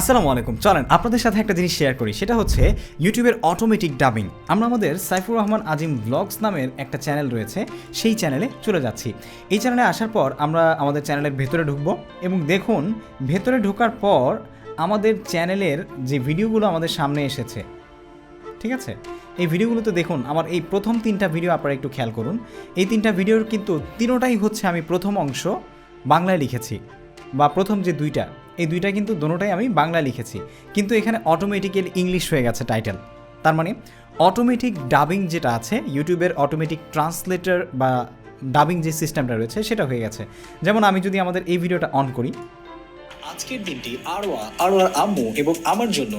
আসসালামু আলাইকুম। চলেন আপনাদের সাথে একটা জিনিস শেয়ার করি, সেটা হচ্ছে ইউটিউবের অটোমেটিক ডাবিং আমরা আমাদের সাইফুর রহমান আজিম ব্লগস নামের একটা চ্যানেল রয়েছে, সেই চ্যানেলে চলে যাচ্ছি। এই চ্যানেলে আসার পর আমরা আমাদের চ্যানেলের ভেতরে ঢুকবো এবং দেখুন, ভেতরে ঢোকার পর আমাদের চ্যানেলের যে ভিডিওগুলো আমাদের সামনে এসেছে, ঠিক আছে? এই ভিডিওগুলোতে দেখুন, আমার এই প্রথম তিনটা ভিডিও আপনারা একটু খেয়াল করুন। এই তিনটা ভিডিওর কিন্তু তিনোটাই হচ্ছে আমি প্রথম অংশ বাংলায় লিখেছি, বা প্রথম যে দুইটা এই দুইটা কিন্তু দোনোটাই আমি বাংলা লিখেছি। কিন্তু এখানে অটোমেটিক্যালি ইংলিশ হয়ে গেছে টাইটেল তার মানে অটোমেটিক ডাবিং যেটা আছে ইউটিউবের অটোমেটিক ট্রান্সলেটর বা ডাবিং যে সিস্টেমটা রয়েছে সেটা হয়ে গেছে। যেমন আমি যদি আমাদের এই ভিডিওটা অন করি। আজকের দিনটি আরোয়া আরোয়ার আম্মু এবং আমার জন্য।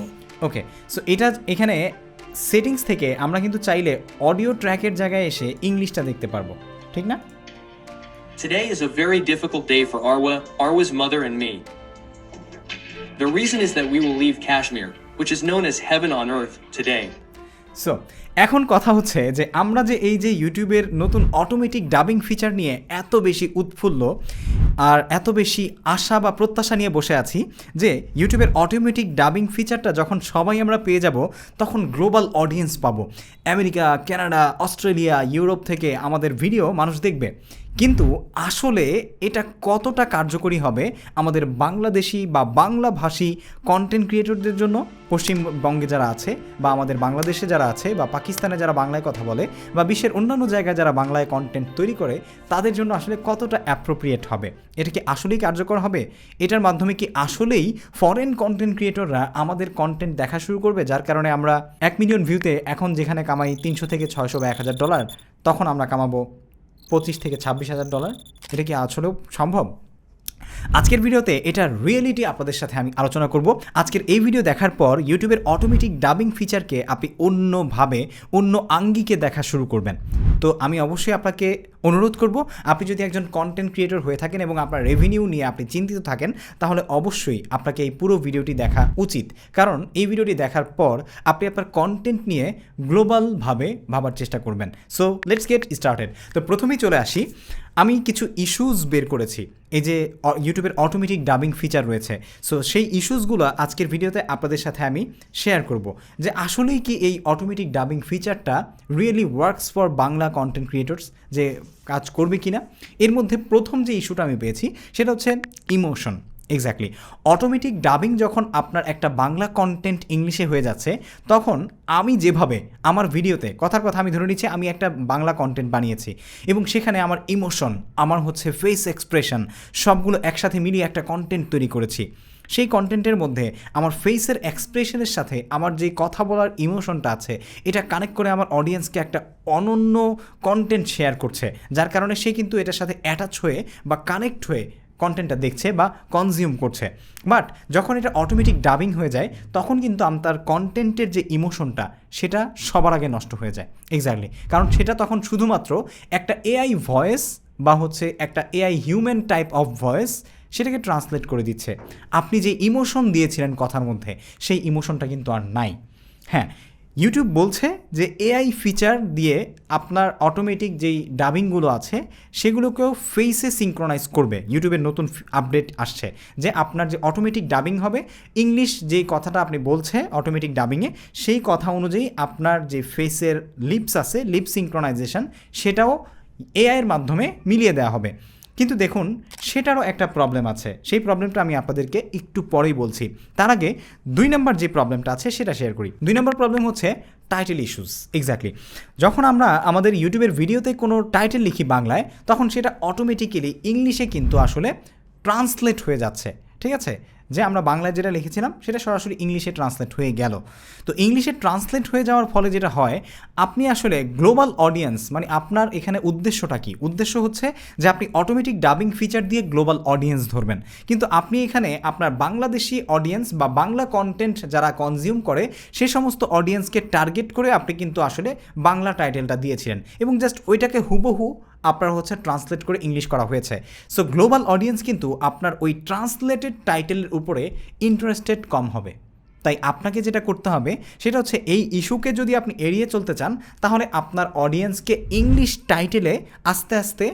ওকে সো এটা এখানে সেটিংস থেকে আমরা কিন্তু চাইলে অডিও ট্র্যাকের জায়গায় এসে ইংলিশটা দেখতে পারব। ঠিক না? Today is a very difficult day for Arwa, Arwa's mother, and me. The reason is that we will leave Kashmir, which is known as heaven on earth, today. So এখন কথা হচ্ছে যে আমরা যে এই যে ইউটিউবের নতুন অটোমেটিক ডাবিং ফিচার নিয়ে এত বেশি উৎফুল্ল আর এত বেশি আশা বা প্রত্যাশা নিয়ে বসে আছি যে ইউটিউবের অটোমেটিক ডাবিং ফিচারটা যখন সবাই আমরা পেয়ে যাব তখন গ্লোবাল অডিয়েন্স পাবো আমেরিকা কানাডা অস্ট্রেলিয়া ইউরোপ থেকে আমাদের ভিডিও মানুষ দেখবে কিন্তু আসলে এটা কতটা কার্যকরী হবে আমাদের বাংলাদেশি বা বাংলাভাষী কন্টেন্ট ক্রিয়েটরদের জন্য? পশ্চিমবঙ্গে যারা আছে বা আমাদের বাংলাদেশে যারা আছে বা পাকিস্তানে যারা বাংলায় কথা বলে বা বিশ্বের অন্যান্য জায়গায় যারা বাংলায় কন্টেন্ট তৈরি করে, তাদের জন্য আসলে কতটা অ্যাপ্রোপ্রিয়েট হবে? এটা কি আসলেই কার্যকর হবে? এটার মাধ্যমে কি আসলেই ফরেন কন্টেন্ট ক্রিয়েটররা আমাদের কন্টেন্ট দেখা শুরু করবে? যার কারণে আমরা এক মিলিয়ন ভিউতে এখন যেখানে কামাই তিনশো থেকে ছয়শো বা এক হাজার ডলার তখন আমরা কামাবো। পঁচিশ থেকে ছাব্বিশ হাজার ডলার। এটা কি আসলেও সম্ভব? আজকের ভিডিওতে এটা রিয়েলিটি আপনাদের সাথে আমি আলোচনা করব। আজকের এই ভিডিও দেখার পর ইউটিউবের অটোমেটিক ডাবিং ফিচারকে আপনি অন্যভাবে, অন্য আঙ্গিকে দেখা শুরু করবেন। তো আমি অবশ্যই আপনাকে অনুরোধ করব, আপনি যদি একজন কন্টেন্ট ক্রিয়েটর হয়ে থাকেন এবং আপনার রেভিনিউ নিয়ে আপনি চিন্তিত থাকেন, তাহলে অবশ্যই আপনাকে এই পুরো ভিডিওটি দেখা উচিত। কারণ এই ভিডিওটি দেখার পর আপনি আপনার কন্টেন্ট নিয়ে গ্লোবালভাবে ভাবার চেষ্টা করবেন। সো লেটস গেট স্টার্টেড তো প্রথমেই চলে আসি। আমি কিছু ইস্যুস বের করেছি। এই যে ইউটিউবের অটোমেটিক ডাবিং ফিচার রয়েছে। সো সেই ইস্যুসগুলো আজকের ভিডিওতে আপনাদের সাথে আমি শেয়ার করব। যে আসলেই কি এই automatic dubbing ফিচারটা really works for Bangla content creators যে কাজ করবে কিনা, এর মধ্যে প্রথম যে ইস্যুটা আমি পেয়েছি সেটা হচ্ছে ইমোশন এক্স্যাক্টলি অটোমেটিক ডাবিং যখন আপনার একটা বাংলা কন্টেন্ট ইংলিশে হয়ে যাচ্ছে, তখন আমি যেভাবে আমার ভিডিওতে, কথার কথা আমি ধরে নিচ্ছি, আমি একটা বাংলা কন্টেন্ট বানিয়েছি এবং সেখানে আমার ইমোশন আমার হচ্ছে ফেস এক্সপ্রেশন সবগুলো একসাথে মিলিয়ে একটা কন্টেন্ট তৈরি করেছি। সেই কন্টেন্টের মধ্যে আমার ফেসের এক্সপ্রেশনের সাথে আমার যে কথা বলার ইমোশনটা আছে, এটা কানেক্ট করে আমার অডিয়েন্সকে একটা অনন্য কন্টেন্ট শেয়ার করছে। যার কারণে সে কিন্তু এটার সাথে অ্যাটাচ হয়ে বা কানেক্ট হয়ে কন্টেন্টটা দেখছে বা কনজিউম করছে। বাট যখন এটা অটোমেটিক ডাবিং হয়ে যায়, তখন কিন্তু আমি তার কন্টেন্টের যে ইমোশনটা সেটা সবার আগে নষ্ট হয়ে যায়। এক্স্যাক্টলি কারণ সেটা তখন শুধুমাত্র একটা এআই ভয়েস বা হচ্ছে একটা AI human type of voice সেটাকে ট্রান্সলেট করে দিচ্ছে। আপনি যে ইমোশন দিয়েছিলেন কথার মধ্যে, সেই ইমোশনটা কিন্তু আর নাই। হ্যাঁ ইউটিউব বলছে যে এআই ফিচার দিয়ে আপনার অটোমেটিক যেই ডাবিংগুলো আছে, সেগুলোকেও ফেসে সিঙ্ক্রোনাইজ করবে। ইউটিউবের নতুন আপডেট আসছে যে আপনার যে অটোমেটিক ডাবিং হবে ইংলিশ যেই কথাটা আপনি বলছে অটোমেটিক ডাবিংয়ে সেই কথা অনুযায়ী আপনার যে ফেসের লিপস আছে লিপ সিঙ্ক্রোনাইজেশন সেটাও এআইয়ের মাধ্যমে মিলিয়ে দেওয়া হবে। কিন্তু দেখুন, সেটারও একটা প্রবলেম আছে। সেই প্রবলেমটা আমি আপনাদেরকে একটু পরেই বলছি। তার আগে দুই নম্বর যে প্রবলেমটা আছে, সেটা শেয়ার করি। দুই নম্বর প্রবলেম হচ্ছে টাইটেল ইস্যুস এক্স্যাক্টলি যখন আমরা আমাদের ইউটিউবের ভিডিওতে কোনো টাইটেল লিখি বাংলায়, তখন সেটা অটোমেটিক্যালি ইংলিশে কিন্তু আসলে ট্রান্সলেট হয়ে যাচ্ছে। ঠিক আছে? যে আমরা বাংলায় যেটা লিখেছিলাম, সেটা সরাসরি ইংলিশে ট্রান্সলেট হয়ে গেল। তো ইংলিশে ট্রান্সলেট হয়ে যাওয়ার ফলে যেটা হয়, আপনি আসলে গ্লোবাল অডিয়েন্স মানে আপনার এখানে উদ্দেশ্যটা কি? উদ্দেশ্য হচ্ছে যে আপনি অটোমেটিক ডাবিং ফিচার দিয়ে গ্লোবাল অডিয়েন্স ধরবেন। কিন্তু আপনি এখানে আপনার বাংলাদেশি অডিয়েন্স বা বাংলা কন্টেন্ট যারা কনজিউম করে, সে সমস্ত অডিয়েন্সকে টার্গেট করে আপনি কিন্তু আসলে বাংলা টাইটেলটা দিয়েছিলেন। এবং জাস্ট ওইটাকে হুবহু আপনার হচ্ছে ট্রান্সলেট করে ইংলিশ করা হয়েছে। সো গ্লোবাল অডিয়েন্স কিন্তু আপনার ওই ট্রান্সলেটেড টাইটেলের উপরে ইন্টারেস্টেড কম হবে। তাই আপনাকে যেটা করতে হবে, সেটা হচ্ছে এই ইস্যুকে যদি আপনি এড়িয়ে চলতে চান, তাহলে আপনার অডিয়েন্সকে ইংলিশ টাইটেলে আস্তে আস্তে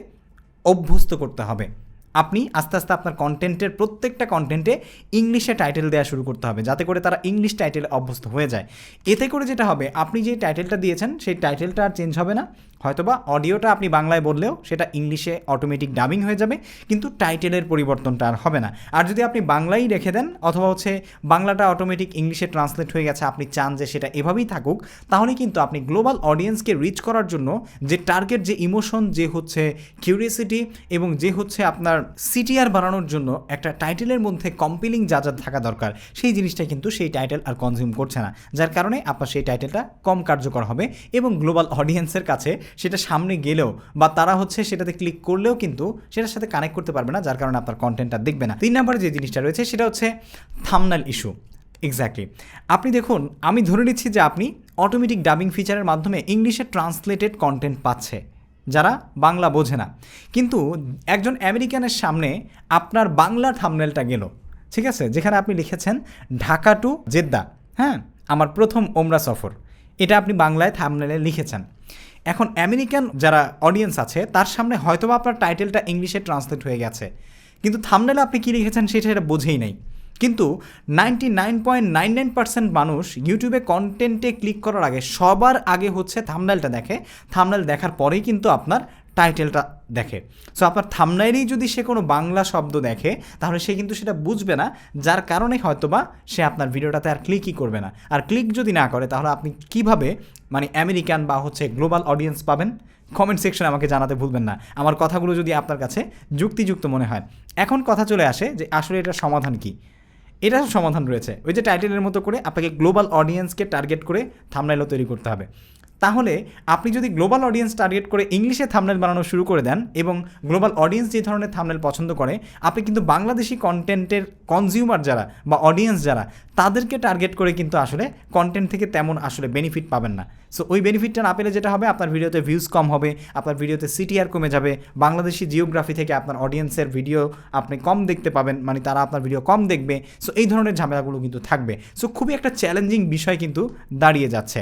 অভ্যস্ত করতে হবে। আপনি আস্তে আস্তে আপনার কন্টেন্টের প্রত্যেকটা কন্টেন্টে ইংলিশে টাইটেল দেওয়া শুরু করতে হবে, যাতে করে তারা ইংলিশ টাইটেলে অভ্যস্ত হয়ে যায়। এতে করে যেটা হবে, আপনি যে টাইটেলটা দিয়েছেন, সেই টাইটেলটা আর চেঞ্জ হবে না। হয়তোবা অডিওটা আপনি বাংলায় বললেও সেটা ইংলিশে অটোমেটিক ডাবিং হয়ে যাবে, কিন্তু টাইটেলের পরিবর্তনটা আর হবে না। আর যদি আপনি বাংলাই রেখে দেন, অথবা হচ্ছে বাংলাটা অটোমেটিক ইংলিশে ট্রান্সলেট হয়ে গেছে, আপনি চান যে সেটা এভাবেই থাকুক, তাহলে কিন্তু আপনি গ্লোবাল অডিয়েন্সকে রিচ করার জন্য যে টার্গেট যে ইমোশন যে হচ্ছে কিউরিয়াসিটি এবং যে হচ্ছে আপনার সিটিআর বানানোর জন্য একটা টাইটেলের মধ্যে কম্পিলিং যা যা থাকা দরকার, সেই জিনিসটা কিন্তু সেই টাইটেল আর কনজিউম করছে না। যার কারণে আপনার সেই টাইটেলটা কম কার্যকর হবে এবং গ্লোবাল অডিয়েন্সের কাছে সেটা সামনে গেলেও বা তারা হচ্ছে সেটাতে ক্লিক করলেও কিন্তু সেটার সাথে কানেক্ট করতে পারবে না, যার কারণে আপনার কন্টেন্টটা দেখবে না। তিন নম্বরে যে জিনিসটা রয়েছে সেটা হচ্ছে থামনাল ইস্যু এক্স্যাক্টলি আপনি দেখুন, আমি ধরে নিচ্ছি যে আপনি অটোমেটিক ডাবিং ফিচারের মাধ্যমে ইংলিশে ট্রান্সলেটেড কন্টেন্ট পাচ্ছে। যারা বাংলা বোঝে না। কিন্তু একজন আমেরিকানের সামনে আপনার বাংলা থামনেলটা গেল। ঠিক আছে? যেখানে আপনি লিখেছেন, ঢাকা টু জেদ্দা। হ্যাঁ? আমার প্রথম ওমরা সফর। এটা আপনি বাংলায় থামনেলে লিখেছেন। এখন আমেরিকান যারা অডিয়েন্স আছে, তার সামনে হয়তোবা আপনার টাইটেলটা ইংলিশে ট্রান্সলেট হয়ে গেছে। কিন্তু থামনেলে আপনি কী লিখেছেন, সেটা সেটা বোঝেই নাই। কিন্তু ninety nine point nine nine percent মানুষ ইউটিউবে কন্টেন্টে ক্লিক করার আগে সবার আগে হচ্ছে থামনাইলটা দেখে। থামনাইল দেখার পরেই কিন্তু আপনার টাইটেলটা দেখে। সো আপনার থামনাইলেই যদি সে কোনো বাংলা শব্দ দেখে, তাহলে সে কিন্তু সেটা বুঝবে না। যার কারণে হয়তোবা সে আপনার ভিডিওটাতে আর ক্লিকই করবে না। আর ক্লিক যদি না করে, তাহলে আপনি কীভাবে মানে আমেরিকান বা হচ্ছে গ্লোবাল অডিয়েন্স পাবেন? কমেন্ট সেকশনে আমাকে জানাতে ভুলবেন না। আমার কথাগুলো যদি আপনার কাছে যুক্তিযুক্ত মনে হয়। এখন কথা চলে আসে যে আসলে এটার সমাধান কী? এটার সমাধান রয়েছে। ওই যে টাইটেলের মতো করে আপনাকে গ্লোবাল অডিয়েন্সকে টার্গেট করে থামনাইলও তৈরি করতে হবে। তাহলে আপনি যদি গ্লোবাল অডিয়েন্স টার্গেট করে ইংলিশে থামনেল বানানো শুরু করে দেন এবং গ্লোবাল অডিয়েন্স যে ধরনের থামনেল পছন্দ করে, আপনি কিন্তু বাংলাদেশি কন্টেন্টের কনজিউমার যারা বা অডিয়েন্স যারা, তাদেরকে টার্গেট করে কিন্তু আসলে কন্টেন্ট থেকে তেমন আসলে বেনিফিট পাবেন না। সো ওই বেনিফিটটা না পেলে যেটা হবে, আপনার ভিডিওতে ভিউজ কম হবে, আপনার ভিডিওতে সিটিআর কমে যাবে, বাংলাদেশি জিওগ্রাফি থেকে আপনার অডিয়েন্সের ভিডিও আপনি কম দেখতে পাবেন মানে তারা আপনার ভিডিও কম দেখবে। সো এই ধরনের ঝামেলাগুলো কিন্তু থাকবে। সো খুবই একটা চ্যালেঞ্জিং বিষয় কিন্তু দাঁড়িয়ে যাচ্ছে।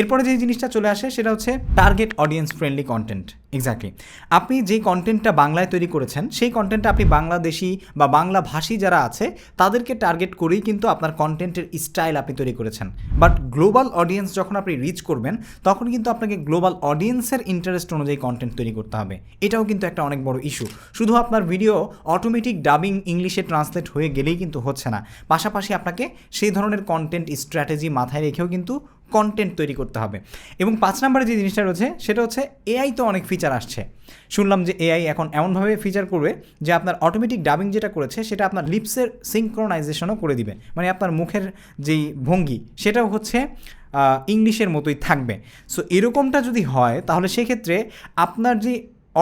এরপরে যে জিনিসটা চলে আসে, সেটা হচ্ছে target audience friendly content exactly আপনি যে কন্টেন্টটা বাংলায় তৈরি করেছেন, সেই কন্টেন্টটা আপনি বাংলাদেশি বা বাংলা ভাষী যারা আছে, তাদেরকে টার্গেট করেই কিন্তু আপনার কন্টেন্টের স্টাইল আপনি তৈরি করেছেন। বাট গ্লোবাল অডিয়েন্স যখন আপনি রিচ করবেন, তখন কিন্তু আপনাকে গ্লোবাল অডিয়েন্সের ইন্টারেস্ট অনুযায়ী কন্টেন্ট তৈরি করতে হবে। এটাও কিন্তু একটা অনেক বড় ইস্যু শুধু আপনার ভিডিও অটোমেটিক ডাবিং ইংলিশে ট্রান্সলেট হয়ে গেলেই কিন্তু হচ্ছে না। পাশাপাশি আপনাকে সেই ধরনের কন্টেন্ট স্ট্র্যাটেজি মাথায় রেখেও কিন্তু কন্টেন্ট তৈরি করতে হবে। এবং পাঁচ নম্বরে যে জিনিসটা রয়েছে, সেটা হচ্ছে এআই তো অনেক ফিচার আসছে। শুনলাম যে এআই এখন এমনভাবে ফিচার করবে যে আপনার অটোমেটিক ডাবিং যেটা করেছে, সেটা আপনার লিপসের সিঙ্ক্রোনাইজেশনও করে দিবে। মানে আপনার মুখের যেই ভঙ্গি, সেটাও হচ্ছে ইংলিশের মতোই থাকবে। সো এরকমটা যদি হয়, তাহলে সেক্ষেত্রে আপনার যে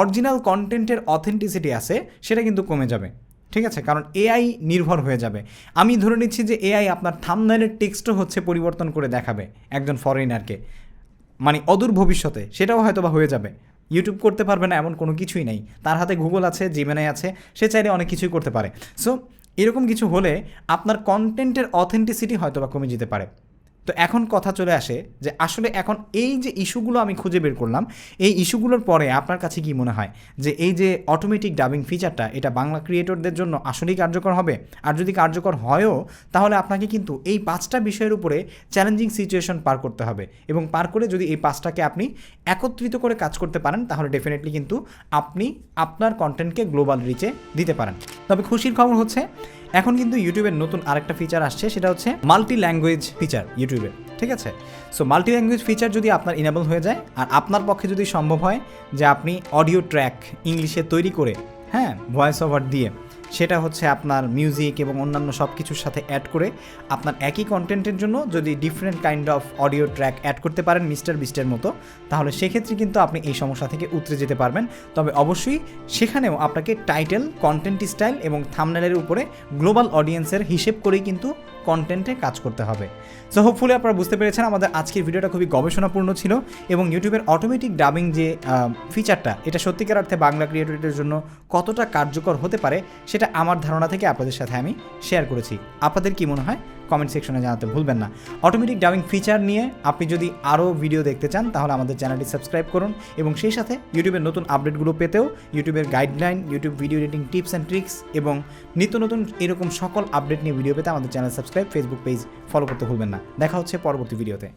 অরিজিনাল কন্টেন্টের অথেন্টিসিটি আছে, সেটা কিন্তু কমে যাবে। ঠিক আছে? কারণ এআই নির্ভর হয়ে যাবে। আমি ধরে নিচ্ছি যে এআই আপনার থামনাইলের টেক্সটও হচ্ছে পরিবর্তন করে দেখাবে একজন ফরেনারকে মানে অদূর ভবিষ্যতে সেটাও হয়তো বা হয়ে যাবে। ইউটিউব করতে পারবে না, এমন কোনো কিছুই নেই। তার হাতে গুগল আছে জিমেনাই আছে, সে চাইলে অনেক কিছুই করতে পারে। সো এরকম কিছু হলে আপনার কন্টেন্টের অথেন্টিসিটি হয়তো বা কমে যেতে পারে। তো এখন কথা চলে আসে যে আসলে এখন এই যে ইস্যুগুলো আমি খুঁজে বের করলাম, এই ইস্যুগুলোর পরে আপনার কাছে কি মনে হয়? যে এই যে অটোমেটিক ডাবিং ফিচারটা এটা বাংলা ক্রিয়েটরদের জন্য আসলেই কার্যকর হবে? আর যদি কার্যকর হয়ও, তাহলে আপনাকে কিন্তু এই পাঁচটা বিষয়ের উপরে চ্যালেঞ্জিং সিচুয়েশন পার করতে হবে। এবং পার করে যদি এই পাঁচটাকে আপনি একত্রিত করে কাজ করতে পারেন, তাহলে ডেফিনেটলি কিন্তু আপনি আপনার কন্টেন্টকে গ্লোবাল রিচে দিতে পারেন। তবে খুশির খবর হচ্ছে এখন কিন্তু ইউটিউবের নতুন আরেকটা ফিচার আসছে, সেটা হচ্ছে মাল্টি ল্যাঙ্গুয়েজ ফিচার ইউটিউবে, ঠিক আছে? সো মাল্টি ল্যাঙ্গুয়েজ ফিচার যদি আপনার ইনেবল হয়ে যায়, আর আপনার পক্ষে যদি সম্ভব হয় যে আপনি অডিও ট্র্যাক ইংলিশে তৈরি করে হ্যাঁ ভয়েস ওভার দিয়ে সেটা হচ্ছে আপনার মিউজিক এবং অন্যান্য সব কিছুর সাথে অ্যাড করে আপনার একই কন্টেন্টের জন্য যদি different kind of audio track add করতে পারেন মিস্টার বিস্টের মতো, তাহলে সেক্ষেত্রে কিন্তু আপনি এই সমস্যা থেকে উতরে যেতে পারবেন। তবে অবশ্যই সেখানেও আপনাকে টাইটেল কন্টেন্ট স্টাইল এবং থামনেলের উপরে গ্লোবাল অডিয়েন্সের হিসেব করেই কিন্তু কন্টেন্টে কাজ করতে হবে। সো হোপফুলি আপনারা বুঝতে পেরেছেন, আমাদের আজকের ভিডিওটা খুবই গবেষণাপূর্ণ ছিল এবং ইউটিউবের অটোমেটিক ডাবিং যে ফিচারটা এটা সত্যিকার অর্থে বাংলা ক্রিয়েটরদের জন্য কতটা কার্যকর হতে পারে, সেটা আমার ধারণা থেকে আপনাদের সাথে আমি শেয়ার করেছি। আপনাদের কি মনে হয়? কমেন্ট সেকশনে জানাতে ভুলবেন না। অটোমেটিক ডাবিং ফিচার নিয়ে আপনি যদি আরও ভিডিও দেখতে চান, তাহলে আমাদের চ্যানেলটি সাবস্ক্রাইব করুন এবং সেই সাথে ইউটিউবের নতুন আপডেটগুলো পেতেও ইউটিউবের guideline YouTube video editing tips and tricks এবং নিত্য নতুন এরকম সকল আপডেট নিয়ে ভিডিও পেতে আমাদের channel subscribe Facebook page follow করতে ভুলবেন না। দেখা হচ্ছে পরবর্তী ভিডিওতে